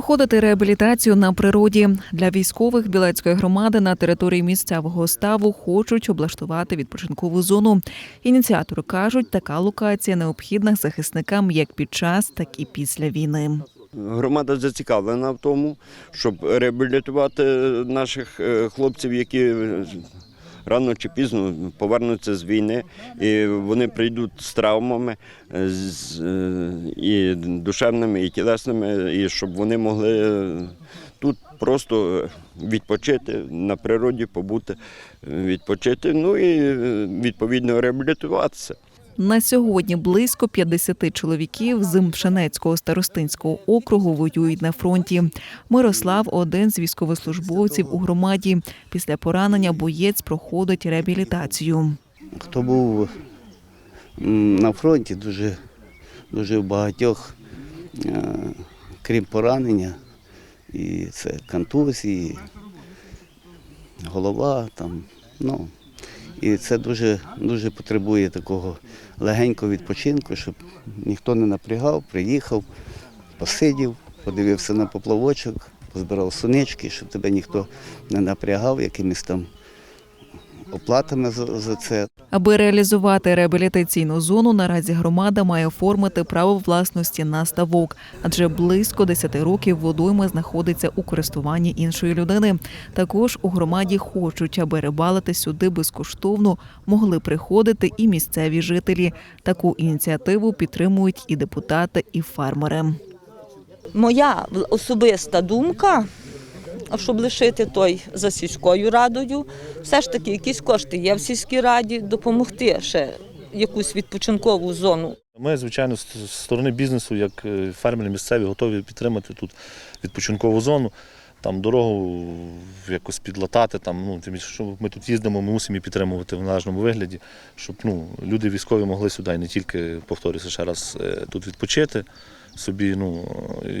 Проходити реабілітацію на природі для військових білецької громади на території місцевого ставу хочуть облаштувати відпочинкову зону. Ініціатори кажуть, така локація необхідна захисникам як під час, так і після війни. Громада зацікавлена в тому, щоб реабілітувати наших е, хлопців, які рано чи пізно повернуться з війни, і вони прийдуть з травмами е, з, е, і душевними, і тілесними, і щоб вони могли е, тут просто відпочити на природі, побути, відпочити, ну і відповідно реабілітуватися. На сьогодні близько 50 чоловіків з Мшанецького старостинського округу воюють на фронті. Мирослав один з військовослужбовців у громаді. Після поранення боєць проходить реабілітацію. Хто був на фронті, дуже, дуже в багатьох, е, крім поранення, і це контузії, голова там, ну. І це дуже, дуже потребує такого легенького відпочинку, щоб ніхто не напрягав, приїхав, посидів, подивився на поплавочок, позбирав сунички, щоб тебе ніхто не напрягав якимись там оплатами за, за це. Аби реалізувати реабілітаційну зону, наразі громада має оформити право власності на ставок, адже близько 10 років водойма знаходиться у користуванні іншої людини. Також у громаді хочуть, аби рибалити сюди безкоштовно могли приходити і місцеві жителі. Таку ініціативу підтримують і депутати, і фермери. Моя особиста думка, щоб лишити той за сільською радою, все ж таки якісь кошти є в сільській раді, допомогти ще якусь відпочинкову зону Ми, звичайно, з сторони бізнесу, як е, фермери місцеві, готові підтримати тут відпочинкову зону. Там дорогу якось підлатати, там, ну, тим що ми тут їздимо, ми мусимо її підтримувати в належному вигляді, щоб ну, люди військові могли сюди і не тільки, повторюся ще раз, е, тут відпочити собі. Ну,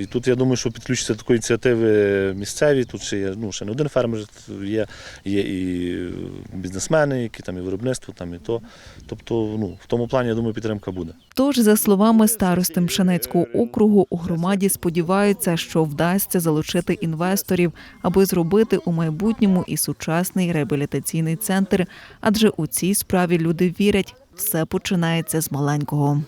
і тут я думаю, що підключаться до такої ініціативи місцеві. Тут ще є ну, ще не один фермер, є, є і бізнесмени, які там і виробництво, там і то. Тобто, ну, в тому плані, я думаю, підтримка буде. Тож, за словами старости Мшанецького округу, у громаді сподіваються, що вдасться залучити інвесторів, аби зробити у майбутньому і сучасний реабілітаційний центр. Адже у цій справі люди вірять, все починається з маленького.